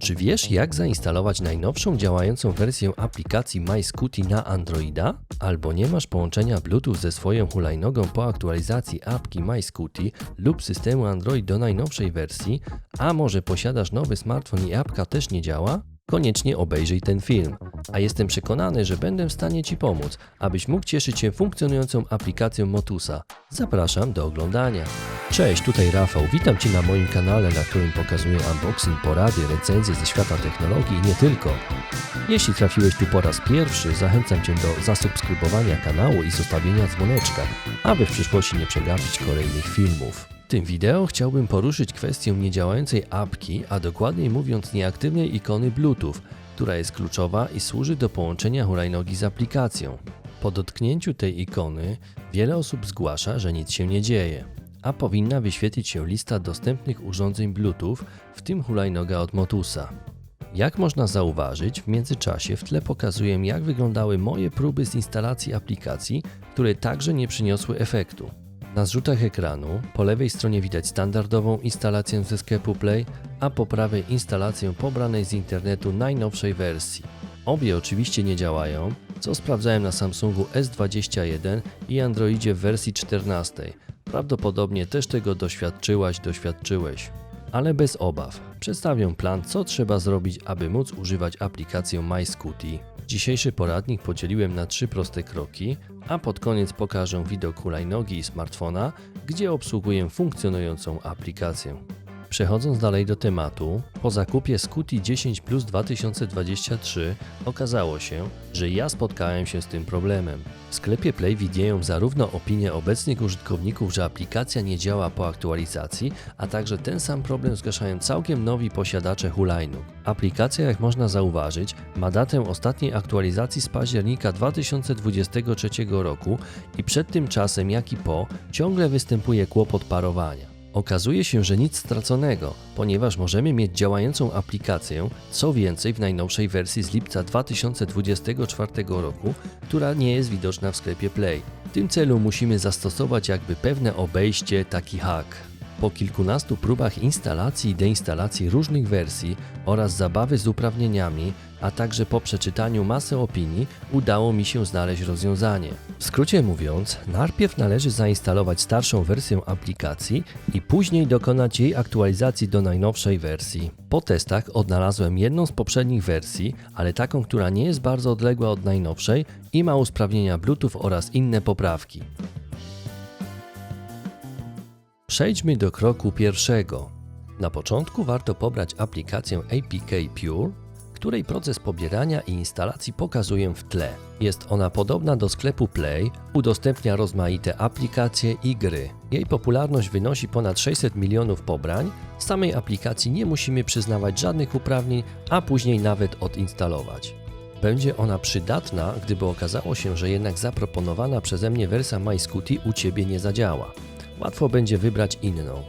Czy wiesz, jak zainstalować najnowszą działającą wersję aplikacji MyScooty na Androida? Albo nie masz połączenia Bluetooth ze swoją hulajnogą po aktualizacji apki MyScooty lub systemu Android do najnowszej wersji, a może posiadasz nowy smartfon i apka też nie działa? Koniecznie obejrzyj ten film, a jestem przekonany, że będę w stanie Ci pomóc, abyś mógł cieszyć się funkcjonującą aplikacją Motusa. Zapraszam do oglądania. Cześć, tutaj Rafał. Witam Cię na moim kanale, na którym pokazuję unboxing, porady, recenzje ze świata technologii i nie tylko. Jeśli trafiłeś tu po raz pierwszy, zachęcam Cię do zasubskrybowania kanału i zostawienia dzwoneczka, aby w przyszłości nie przegapić kolejnych filmów. W tym wideo chciałbym poruszyć kwestię niedziałającej apki, a dokładniej mówiąc nieaktywnej ikony Bluetooth, która jest kluczowa i służy do połączenia hulajnogi z aplikacją. Po dotknięciu tej ikony wiele osób zgłasza, że nic się nie dzieje, a powinna wyświetlić się lista dostępnych urządzeń Bluetooth, w tym hulajnoga od Motusa. Jak można zauważyć, w międzyczasie w tle pokazuję, jak wyglądały moje próby z instalacji aplikacji, które także nie przyniosły efektu. Na zrzutach ekranu po lewej stronie widać standardową instalację ze sklepu Play, a po prawej instalację pobranej z internetu najnowszej wersji. Obie oczywiście nie działają, co sprawdzałem na Samsungu S21 i Androidzie w wersji 14. Prawdopodobnie też tego doświadczyłaś, doświadczyłeś. Ale bez obaw. Przedstawię plan, co trzeba zrobić, aby móc używać aplikację MyScooty. Dzisiejszy poradnik podzieliłem na trzy proste kroki, a pod koniec pokażę widok hulajnogi i smartfona, gdzie obsługuję funkcjonującą aplikację. Przechodząc dalej do tematu, po zakupie Scooty 10 Plus 2023 okazało się, że ja spotkałem się z tym problemem. W sklepie Play widnieją zarówno opinie obecnych użytkowników, że aplikacja nie działa po aktualizacji, a także ten sam problem zgłaszają całkiem nowi posiadacze hulajnóg. Aplikacja, jak można zauważyć, ma datę ostatniej aktualizacji z października 2023 roku i przed tym czasem, jak i po, ciągle występuje kłopot parowania. Okazuje się, że nic straconego, ponieważ możemy mieć działającą aplikację, co więcej w najnowszej wersji z lipca 2024 roku, która nie jest widoczna w sklepie Play. W tym celu musimy zastosować jakby pewne obejście, taki hack. Po kilkunastu próbach instalacji i deinstalacji różnych wersji oraz zabawy z uprawnieniami, a także po przeczytaniu masy opinii, udało mi się znaleźć rozwiązanie. W skrócie mówiąc, najpierw należy zainstalować starszą wersję aplikacji i później dokonać jej aktualizacji do najnowszej wersji. Po testach odnalazłem jedną z poprzednich wersji, ale taką, która nie jest bardzo odległa od najnowszej i ma usprawnienia Bluetooth oraz inne poprawki. Przejdźmy do kroku pierwszego. Na początku warto pobrać aplikację APK Pure, której proces pobierania i instalacji pokazuję w tle. Jest ona podobna do sklepu Play, udostępnia rozmaite aplikacje i gry. Jej popularność wynosi ponad 600 milionów pobrań. Samej aplikacji nie musimy przyznawać żadnych uprawnień, a później nawet odinstalować. Będzie ona przydatna, gdyby okazało się, że jednak zaproponowana przeze mnie wersja MyScooty u Ciebie nie zadziała. Łatwo będzie wybrać inną.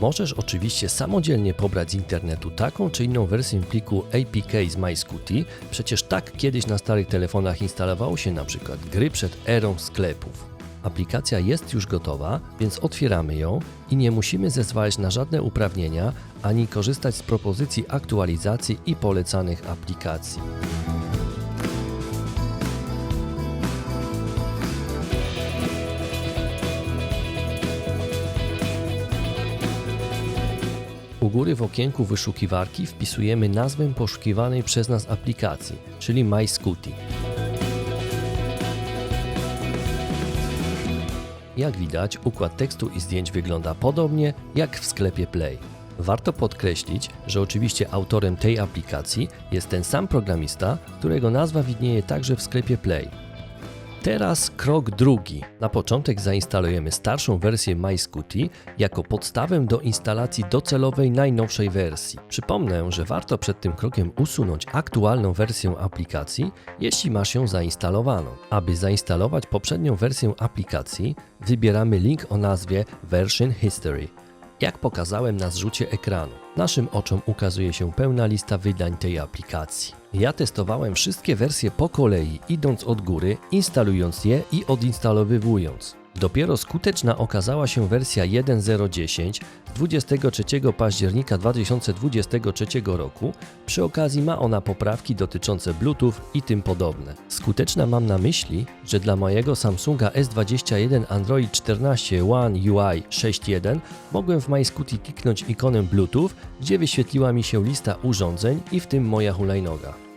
Możesz oczywiście samodzielnie pobrać z internetu taką czy inną wersję pliku APK z MyScooty, przecież tak kiedyś na starych telefonach instalowało się na przykład gry przed erą sklepów. Aplikacja jest już gotowa, więc otwieramy ją i nie musimy zezwalać na żadne uprawnienia ani korzystać z propozycji aktualizacji i polecanych aplikacji. Góry w okienku wyszukiwarki wpisujemy nazwę poszukiwanej przez nas aplikacji, czyli MyScooty. Jak widać, układ tekstu i zdjęć wygląda podobnie jak w sklepie Play. Warto podkreślić, że oczywiście autorem tej aplikacji jest ten sam programista, którego nazwa widnieje także w sklepie Play. Teraz krok drugi. Na początek zainstalujemy starszą wersję MyScooty jako podstawę do instalacji docelowej najnowszej wersji. Przypomnę, że warto przed tym krokiem usunąć aktualną wersję aplikacji, jeśli masz ją zainstalowaną. Aby zainstalować poprzednią wersję aplikacji, wybieramy link o nazwie Version History. Jak pokazałem na zrzucie ekranu, naszym oczom ukazuje się pełna lista wydań tej aplikacji. Ja testowałem wszystkie wersje po kolei, idąc od góry, instalując je i odinstalowywując. Dopiero skuteczna okazała się wersja 1.010 z 23 października 2023 roku. Przy okazji ma ona poprawki dotyczące Bluetooth i tym podobne. Skuteczna mam na myśli, że dla mojego Samsunga S21 Android 14 One UI 6.1 mogłem w MyScooty kliknąć ikonę Bluetooth, gdzie wyświetliła mi się lista urządzeń i w tym moja hulajnoga.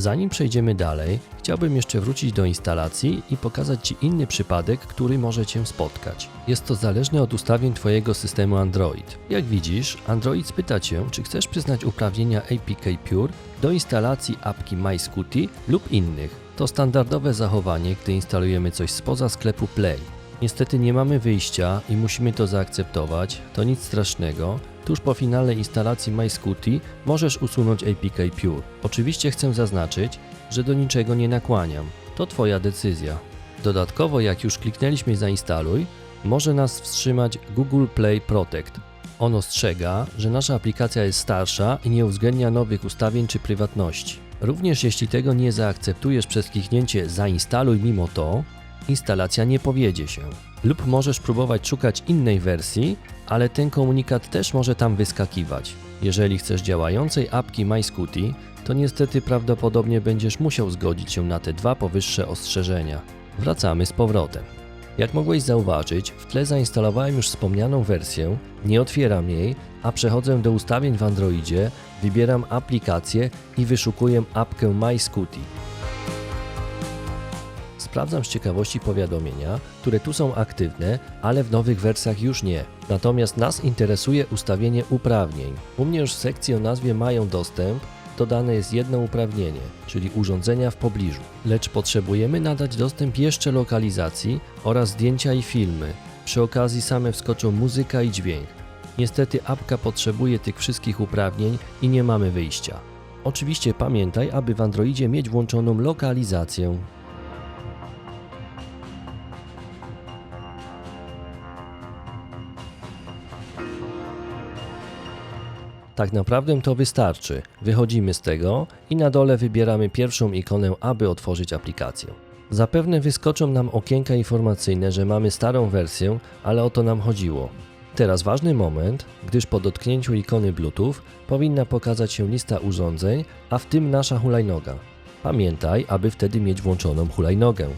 Zanim przejdziemy dalej, chciałbym jeszcze wrócić do instalacji i pokazać Ci inny przypadek, który może Cię spotkać. Jest to zależne od ustawień Twojego systemu Android. Jak widzisz, Android spyta Cię, czy chcesz przyznać uprawnienia APK Pure do instalacji apki MyScooty lub innych. To standardowe zachowanie, gdy instalujemy coś spoza sklepu Play. Niestety nie mamy wyjścia i musimy to zaakceptować, to nic strasznego. Tuż po finalnej instalacji MyScooty możesz usunąć APK Pure. Oczywiście chcę zaznaczyć, że do niczego nie nakłaniam. To Twoja decyzja. Dodatkowo, jak już kliknęliśmy zainstaluj, może nas wstrzymać Google Play Protect. On ostrzega, że nasza aplikacja jest starsza i nie uwzględnia nowych ustawień czy prywatności. Również jeśli tego nie zaakceptujesz przez kliknięcie zainstaluj mimo to, instalacja nie powiedzie się. Lub możesz próbować szukać innej wersji, ale ten komunikat też może tam wyskakiwać. Jeżeli chcesz działającej apki MyScooty, to niestety prawdopodobnie będziesz musiał zgodzić się na te dwa powyższe ostrzeżenia. Wracamy z powrotem. Jak mogłeś zauważyć, w tle zainstalowałem już wspomnianą wersję, nie otwieram jej, a przechodzę do ustawień w Androidzie, wybieram aplikację i wyszukuję apkę MyScooty. Sprawdzam z ciekawości powiadomienia, które tu są aktywne, ale w nowych wersjach już nie. Natomiast nas interesuje ustawienie uprawnień. U mnie już w sekcji o nazwie Mają dostęp dodane jest jedno uprawnienie, czyli urządzenia w pobliżu. Lecz potrzebujemy nadać dostęp jeszcze lokalizacji oraz zdjęcia i filmy. Przy okazji same wskoczą muzyka i dźwięk. Niestety apka potrzebuje tych wszystkich uprawnień i nie mamy wyjścia. Oczywiście pamiętaj, aby w Androidzie mieć włączoną lokalizację. Tak naprawdę to wystarczy. Wychodzimy z tego i na dole wybieramy pierwszą ikonę, aby otworzyć aplikację. Zapewne wyskoczą nam okienka informacyjne, że mamy starą wersję, ale o to nam chodziło. Teraz ważny moment, gdyż po dotknięciu ikony Bluetooth powinna pokazać się lista urządzeń, a w tym nasza hulajnoga. Pamiętaj, aby wtedy mieć włączoną hulajnogę.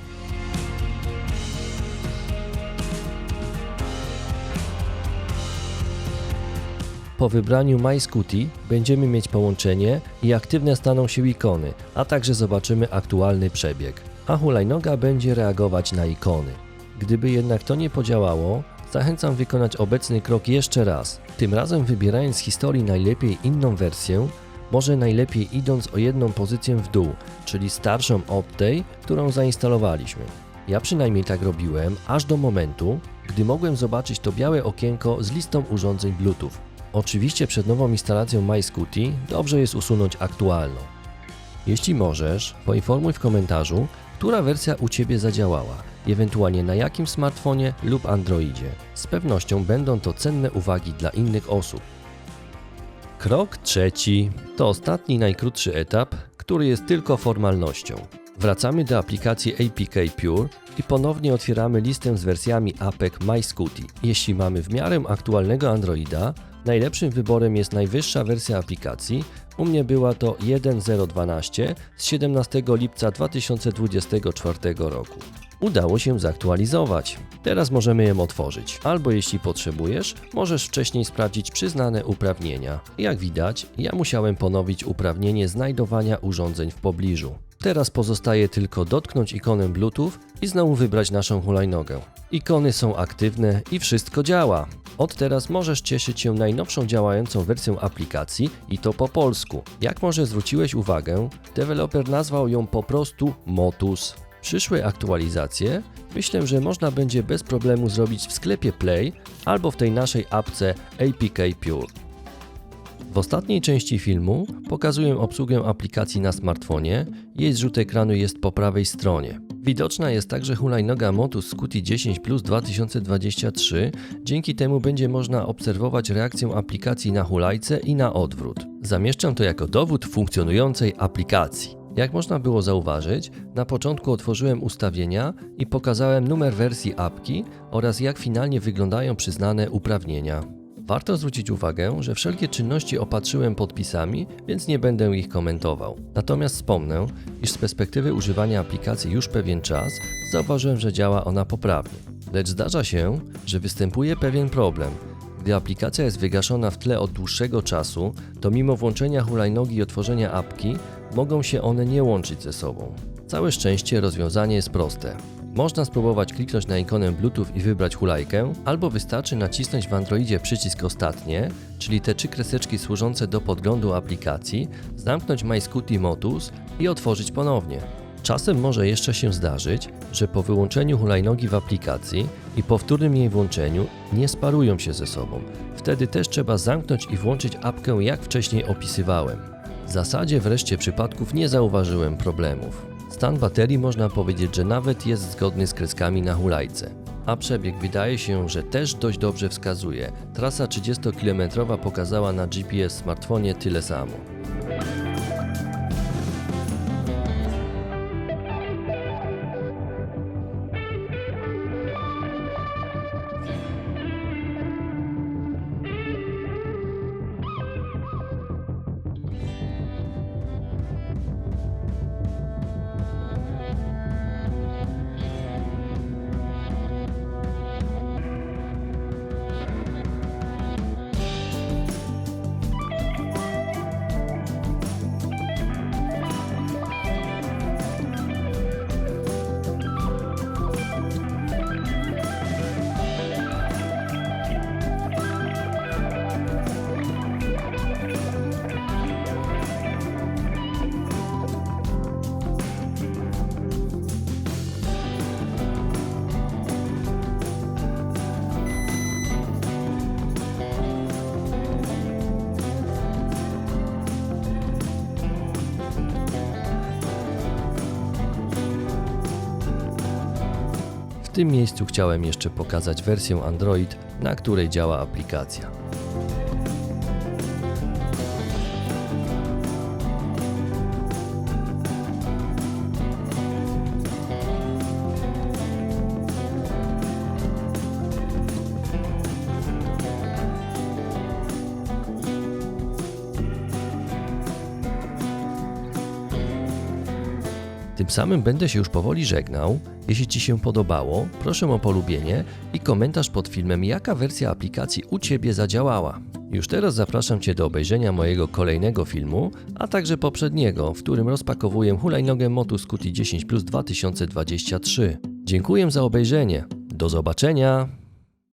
Po wybraniu MyScooty będziemy mieć połączenie i aktywne staną się ikony, a także zobaczymy aktualny przebieg. A hulajnoga będzie reagować na ikony. Gdyby jednak to nie podziałało, zachęcam wykonać obecny krok jeszcze raz. Tym razem wybierając z historii najlepiej inną wersję, może najlepiej idąc o jedną pozycję w dół, czyli starszą od tej, którą zainstalowaliśmy. Ja przynajmniej tak robiłem, aż do momentu, gdy mogłem zobaczyć to białe okienko z listą urządzeń Bluetooth. Oczywiście przed nową instalacją MyScooty dobrze jest usunąć aktualną. Jeśli możesz, poinformuj w komentarzu, która wersja u Ciebie zadziałała, ewentualnie na jakim smartfonie lub Androidzie. Z pewnością będą to cenne uwagi dla innych osób. Krok trzeci to ostatni najkrótszy etap, który jest tylko formalnością. Wracamy do aplikacji APK Pure i ponownie otwieramy listę z wersjami APK MyScooty. Jeśli mamy w miarę aktualnego Androida, najlepszym wyborem jest najwyższa wersja aplikacji. U mnie była to 1.012 z 17 lipca 2024 roku. Udało się zaktualizować. Teraz możemy ją otworzyć, albo jeśli potrzebujesz, możesz wcześniej sprawdzić przyznane uprawnienia. Jak widać, ja musiałem ponowić uprawnienie znajdowania urządzeń w pobliżu. Teraz pozostaje tylko dotknąć ikonę Bluetooth i znowu wybrać naszą hulajnogę. Ikony są aktywne i wszystko działa. Od teraz możesz cieszyć się najnowszą działającą wersją aplikacji i to po polsku. Jak może zwróciłeś uwagę, deweloper nazwał ją po prostu Motus. Przyszłe aktualizacje myślę, że można będzie bez problemu zrobić w sklepie Play albo w tej naszej apce APK Pure. W ostatniej części filmu pokazuję obsługę aplikacji na smartfonie. Jej zrzut ekranu jest po prawej stronie. Widoczna jest także hulajnoga Motus Scuti 10 Plus 2023. Dzięki temu będzie można obserwować reakcję aplikacji na hulajce i na odwrót. Zamieszczam to jako dowód funkcjonującej aplikacji. Jak można było zauważyć, na początku otworzyłem ustawienia i pokazałem numer wersji apki oraz jak finalnie wyglądają przyznane uprawnienia. Warto zwrócić uwagę, że wszelkie czynności opatrzyłem podpisami, więc nie będę ich komentował. Natomiast wspomnę, iż z perspektywy używania aplikacji już pewien czas zauważyłem, że działa ona poprawnie. Lecz zdarza się, że występuje pewien problem. Gdy aplikacja jest wygaszona w tle od dłuższego czasu, to mimo włączenia hulajnogi i otworzenia apki, mogą się one nie łączyć ze sobą. Całe szczęście rozwiązanie jest proste. Można spróbować kliknąć na ikonę Bluetooth i wybrać hulajkę, albo wystarczy nacisnąć w Androidzie przycisk ostatnie, czyli te trzy kreseczki służące do podglądu aplikacji, zamknąć MyScooty Motus i otworzyć ponownie. Czasem może jeszcze się zdarzyć, że po wyłączeniu hulajnogi w aplikacji i powtórnym jej włączeniu nie sparują się ze sobą. Wtedy też trzeba zamknąć i włączyć apkę jak wcześniej opisywałem. W zasadzie w reszcie przypadków nie zauważyłem problemów. Stan baterii można powiedzieć, że nawet jest zgodny z kreskami na hulajce. A przebieg wydaje się, że też dość dobrze wskazuje. Trasa 30-km pokazała na GPS smartfonie tyle samo. W tym miejscu chciałem jeszcze pokazać wersję Android, na której działa aplikacja. Tym samym będę się już powoli żegnał. Jeśli Ci się podobało, proszę o polubienie i komentarz pod filmem, jaka wersja aplikacji u Ciebie zadziałała. Już teraz zapraszam Cię do obejrzenia mojego kolejnego filmu, a także poprzedniego, w którym rozpakowuję hulajnogę Motu Scuti 10 Plus 2023. Dziękuję za obejrzenie. Do zobaczenia!